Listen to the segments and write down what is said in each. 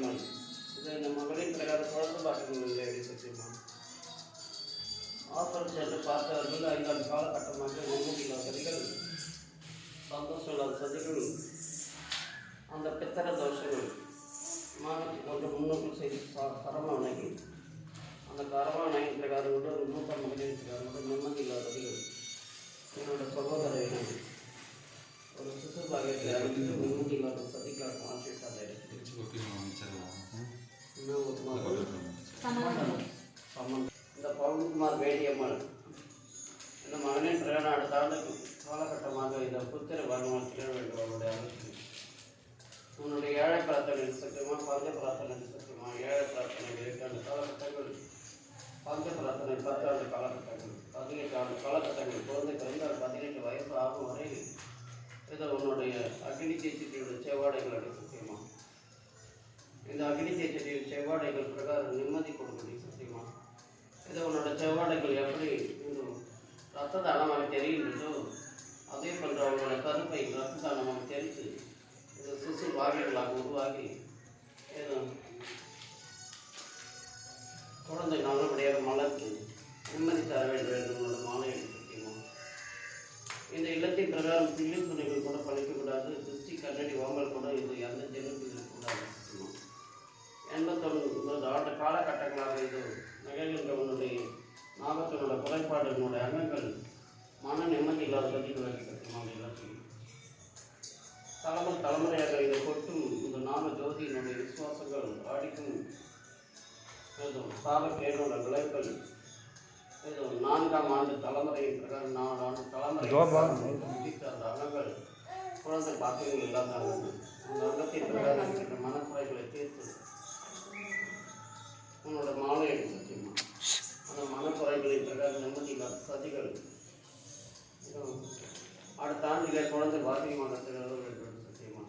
பாக்கியம்மன் இது இந்த மகளிர் பிரகார குழந்தை பாக்கியம்மன் லேடி சத்தியமா? ஆஃபர் சென்று பார்த்தவர்கள் ஐந்தாண்டு காலகட்டமாக நெம்மதியில்லா சதிகள் சந்தோஷம் இல்லாத சதிகள் அந்த பித்தர தோஷங்கள் மானத்தை கொண்டு முன்னோர்கள் செய்து சரமானகி அந்த கரவானை பிரகாரம் கொண்டு ஒரு மூத்த மகளிர் பிரகாரம் கொண்டு நிம்மதி இல்லாத சதிகள். என்னோட சகோதர ஒரு சிசு பாகியத்தை அறிவித்து நிம்மதி இல்லாத சதிக்காக மாற்றிட்டாங்க இந்த பவன்குமார் வேடியம்மன் இந்த மகனின் பிரயாணம் அடுத்த ஆண்டு காலகட்டமாக இந்த புத்திர வர்ணம் திகழ வேண்டும் அவருடைய அமைச்சு உன்னுடைய ஏழை பிரார்த்தனை சத்தியமா பஞ்ச பிரார்த்தனை சத்தியமா ஏழை பிரார்த்தனை இருக்கு அந்த காலகட்டங்கள் பஞ்ச பிரார்த்தனை பத்தாண்டு காலகட்டங்கள் பதினெட்டு ஆண்டு காலகட்டங்கள் குழந்தை பிறந்தால் பதினெட்டு வயசு ஆகும் வரை இதை உன்னுடைய அக்னி தேய்ச்சியுடைய செவ்வாடைகள் அடி சத்தியமா இந்த அக்னி தேய்ச்சியின் செவ்வாடைகள் பிரகாரம் நிம்மதி கொடுக்கணும் சத்தியமா இது உன்னோட செவ்வாடைகள் எப்படி இன்னும் ரத்த தானமாக தெரிகின்றதோ அதே போன்ற அவங்களோட கருப்பை ரத்த தானமாக தெரித்து இந்த சிசு வாகிகளாக உருவாகி இது குழந்தை அங்கங்கள் மன நிம்மதி இல்லாத எல்லாத்தையும் தலைமுறை தலைமுறையாக இதை கொட்டும் இந்த நாம ஜோதியினுடைய விசுவாசங்கள் ஆடிக்கும் இது சாபக்கேடோட விளைவுகள். நான்காம் ஆண்டு தலைமுறையின் பிரகாரம் நாலு ஆண்டு தலைமுறை அந்த அங்கங்கள் குழந்தை பாக்கியங்கள் இல்லாத அந்த பிரகாரம் இருக்கின்ற மனக்குறைகளை தீர்த்து உன்னோட மாலை சத்தியமா அந்த மனக்குறைகளின் பிரகாரம் நிம்மதி சதிகள். அடுத்த ஆண்டிலே குழந்தை பாக்கியமாக திகழ சத்தியமா?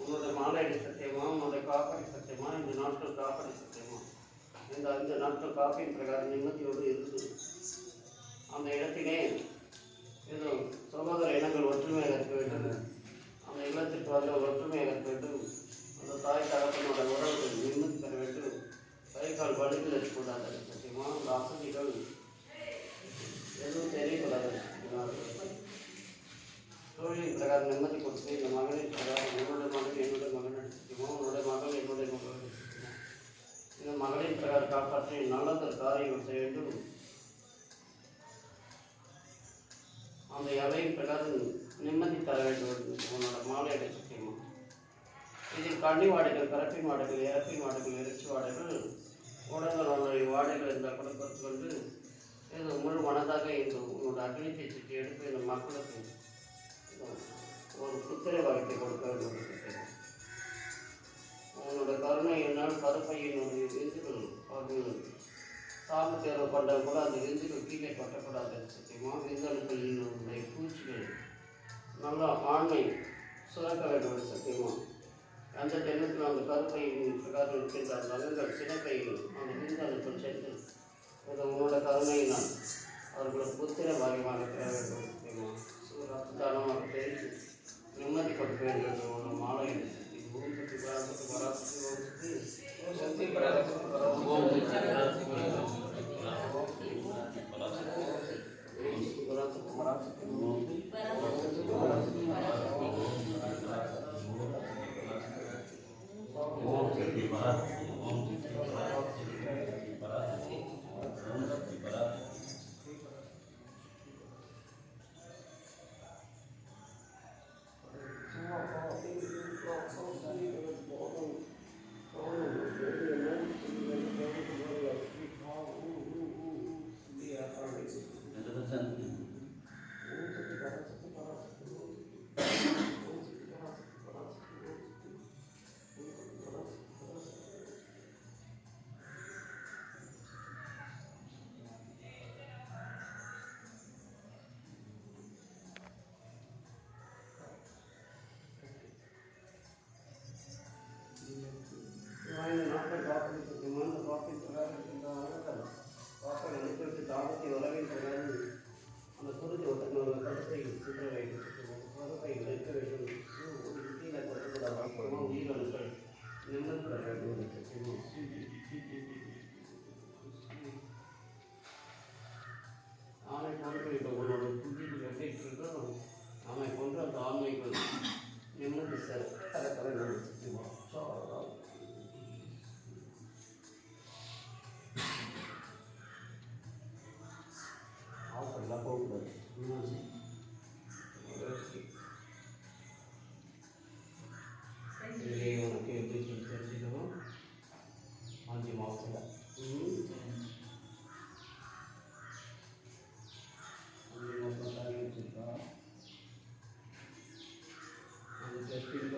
உன்னோட மாலையடி சத்தியமா? உன்னோட காப்படி சத்தியமா? இந்த நாட்கள் காப்படி சத்தியமா? இந்த அஞ்சு நாட்கள் காப்பியின் பிரகாரம் நிம்மதியோடு இருந்தது அந்த இடத்திலே ஏதோ சகோதர இனங்கள் ஒற்றுமையாக இருக்க வேண்டும். அந்த இல்லத்திற்கு வந்து ஒற்றுமையாக இருக்க வேண்டும். அந்த தாய் தகப்பனோட உறவுகள் நிம்மதி பெற வேண்டும். கை கால் வலிகள் இருக்கக்கூடாது மூணு வசதிகள் எதுவும் தெரியக்கூடாது தொழிலின் பிரகாரம் நிம்மதி கொடுத்து இந்த மகளின் பிரகாரம் என்னுடைய மகன் என்னுடைய மகன் எடுத்துக்குமோ உன்னுடைய மகள் என்னுடைய மகள் எடுத்துக்குமோ இந்த மகளின் பிரகாரம் காப்பாற்றி நல்லது காரியம் செய்ய வேண்டும். அந்த எதையும் பிரகாரம் நிம்மதி தர வேண்டும் உன்னோட மாலை அடைச்சிக்கமா இதில் கண்ணி வாடைகள் கரப்பி மாடுகள் இறப்பி மாடுகள் இறைச்சி வாடைகள் உடல்களுடைய வாடைகள் இருந்தால் கூட கற்றுக்கொண்டு இது முழு மனதாக இந்த உன்னோட அக்னி சுற்றி எடுத்து இந்த மக்களுக்கு ஒரு புத்திரை வாழ்க்கை கொடுக்க வேண்டும் என்று உன்னோட கருணை என்னால் கருப்பையினுடைய விந்துகள் அவர்கள் சாம தேர்வு கொண்ட கூட அந்த விந்துகள் கீழே கொட்டக்கூடாது சத்தியமாக விந்தணுக்களின் பூச்சிகள். நல்லா ஆண்மை சுரக்க வேண்டும் சத்தியமாக அந்த ஜென்மத்தில் அந்த கருப்பையின் பிரகாரம் இருக்கின்ற அந்த அங்கங்கள் சினப்பையில் அந்த விந்தணுக்கள் சென்று இது கருணையினால் அவர்களுக்கு புத்திர பாகியமாக பெற வேண்டும். Gracias. ஆமை போன்ற இப்போ உன்னோட புத்திக்கு வெட்டிட்டு இருக்கோம் ஆமை போன்ற அந்த ஆமைக்கு நிம்மதி சார் கலக்கலை நடத்திட்டுவோம் ஸோ ஆஃபர்லாம் போகக்கூடாது Espíritu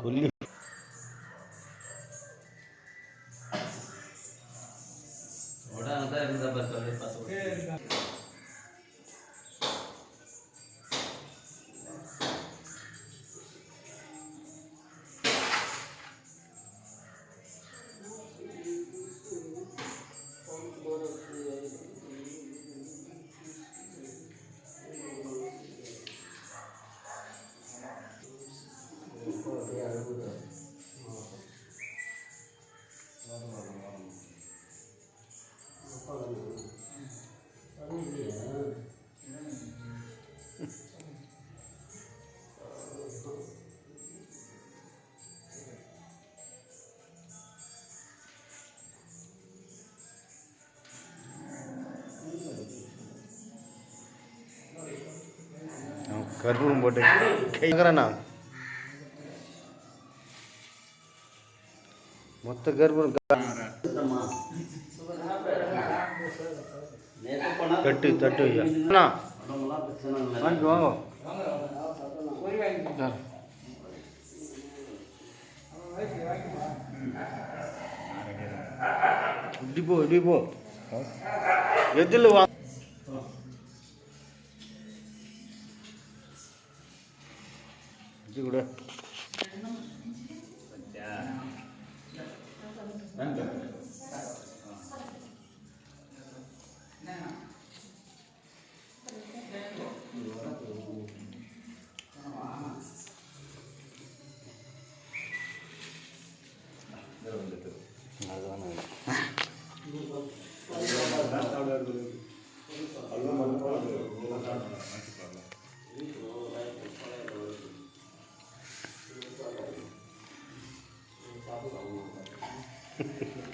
করলি கற்பூரம் போட்டு. கேட்குறேண்ணா மொத்த கற்பூரம் தட்டு தட்டு ஐயா. அண்ணா. உடம்புலாம் வாங்கி வாங்க. இப்படி போ இப்படி போ. எதில் வா இது கூட அதுதான்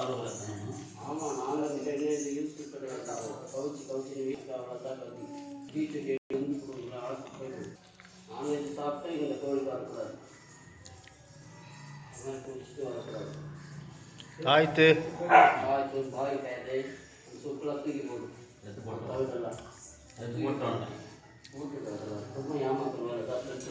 சாப்பிடக்கூடாது ஆமாம் நாங்கள் இந்த இந்த யூஸ் கிடையாது கவுச்சி கவுச்சி வீட்டில் அவ்வளோதான் கல்வி வீட்டுக்கு எழுந்து கொடுக்குற ஆளுக்கு போயிடும் நான்வெஜ் சாப்பிட்டா இந்த கோழி வரக்கூடாது குடிச்சிட்டு வரக்கூடாது ஆய்த்து பாய்க்கு பாய் கேது சுற்றுலா தூக்கி போடும் எடுத்து போட்டு கவுச்செல்லாம் எடுத்து போட்டு வந்தேன் வீட்டுக்கு சும்மா ஏமாத்துருவாரு டாக்டர்